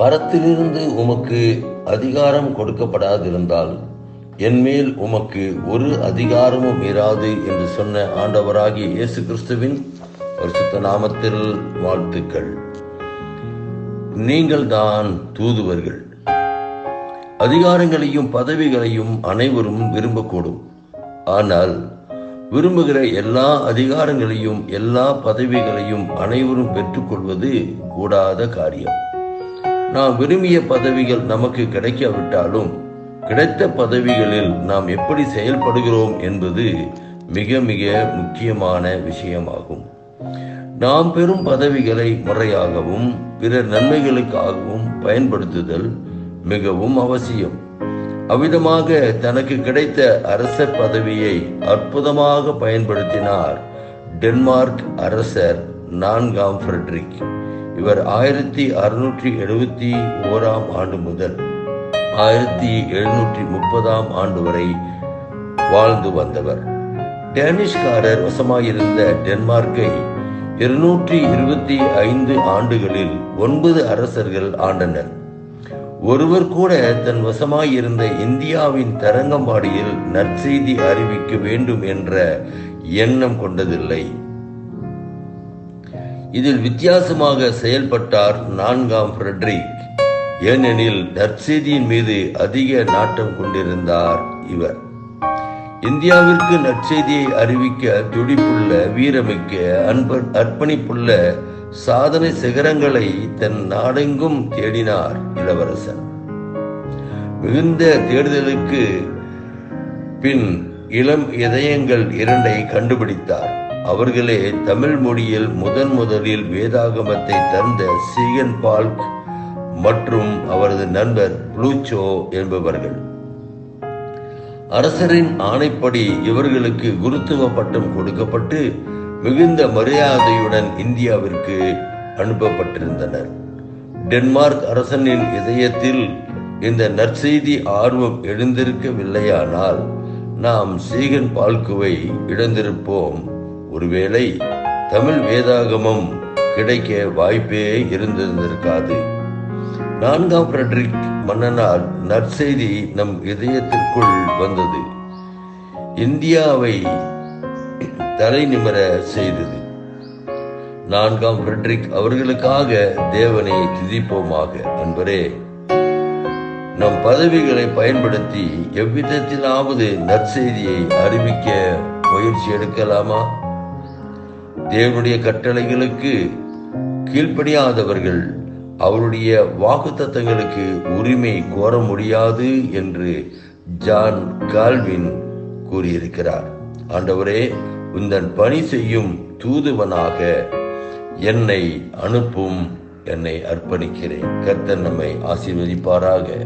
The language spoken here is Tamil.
பரத்திலிருந்து உமக்கு அதிகாரம் கொடுக்கப்படாதிருந்தால் என்மேல் உமக்கு ஒரு அதிகாரமும் இராது என்று சொன்ன ஆண்டவராகிய இயேசு கிறிஸ்துவின் பரிசுத்த நாமத்தில் வாழ்த்துக்கள். நீங்கள் தான் தூதுவர்கள். அதிகாரங்களையும் பதவிகளையும் அனைவரும் விரும்பக்கூடும். ஆனால் விரும்புகிற எல்லா அதிகாரங்களையும் எல்லா பதவிகளையும் அனைவரும் பெற்றுக்கொள்வது கூடாத காரியம். நாம் விரும்பிய பதவிகள் நமக்கு கிடைக்காவிட்டாலும் கிடைத்த பதவிகளில் நாம் எப்படி செயல்படுகிறோம் என்பது மிக மிக முக்கியமான விஷயமாகும். நாம் பெறும் பதவிகளை முறையாகவும் பிறர் நன்மைகளுக்காகவும் பயன்படுத்துதல் மிகவும் அவசியம். அவ்விதமாக தனக்கு கிடைத்த அரசர் பதவியை அற்புதமாக பயன்படுத்தினார் டென்மார்க் அரசர் நான்காம் ஃப்ரெட்ரிக். இவர் ஆயிரத்தி அறுநூற்றி எழுபத்தி ஓராம் ஆண்டு முதல் ஆயிரத்தி எழுநூற்றி முப்பதாம் ஆண்டு வரை வாழ்ந்து வந்தவர். டேனிஷ்காரர் வசமாயிருந்த டென்மார்க்கை இருநூற்றி இருபத்தி ஐந்து ஆண்டுகளில் ஒன்பது அரசர்கள் ஆண்டனர். ஒருவர் கூட தன் வசமாயிருந்த இந்தியாவின் தரங்கம்பாடியில் நற்செய்தி அறிவிக்க வேண்டும் என்ற எண்ணம் கொண்டதில்லை. இதில் வித்தியாசமாக செயல்பட்டார் நான்காம் ஃப்ரெட்ரிக். ஏனெனில் நற்செய்தியின் மீது அதிக நாட்டம் கொண்டிருந்தார் இவர். இந்தியாவிற்கு நற்செய்தியை அறிவிக்க துடிப்புள்ள வீரமிக்க அன்ப அர்ப்பணிப்புள்ள சாதனை சிகரங்களை தன் நாடெங்கும் தேடினார் இளவரசன். மிகுந்த தேடுதலுக்கு பின் இளம் இதயங்கள் இரண்டை கண்டுபிடித்தார். அவர்களே தமிழ் மொழியில் முதன் முதலில் வேதாகமத்தை தந்த சீகன் பால்க் மற்றும் அவரது நண்பர் ப்ளூச்சோ என்பவர்கள். அரசரின் ஆணைப்படி இவர்களுக்கு குருத்துவ பட்டம் கொடுக்கப்பட்டு மிகுந்த மரியாதையுடன் இந்தியாவிற்கு அனுப்பப்பட்டிருந்தனர். டென்மார்க் அரசனின் இதயத்தில் இந்த நற்செய்தி ஆர்வம் எழுந்திருக்கவில்லையானால் நாம் சீகன் பால்குவை இழந்திருப்போம். ஒருவேளை தமிழ் வேதாகமம் கிடைக்க வாய்ப்பே இருந்திருந்திருக்காது. நான்காம் ஃப்ரெட்ரிக் மன்னனால் நற்செய்தி நம் இதயத்திற்குள் வந்தது. இந்தியாவை தலை நிமிர செய்தது. நான்காம் ஃப்ரெட்ரிக் அவர்களுக்காக தேவனை துதிப்போமாக. அன்பரே நம் பதவிகளை பயன்படுத்தி எவ்விதத்திலாவது நற்செய்தியை அறிவிக்க முயற்சி எடுக்கலாமா? தேவனுடைய கட்டளைகளுக்கு கீழ்ப்படியாதவர்கள் அவருடைய வாக்குத்தத்தங்களுக்கு உரிமை கோர முடியாது என்று ஜான் கால்வின் கூறியிருக்கிறார். ஆண்டவரே உந்தன் பணி செய்யும் தூதுவனாக என்னை அனுப்பும் என்னை அர்ப்பணிக்கிறேன். கர்த்தன் நம்மை ஆசீர்வதிப்பாராக.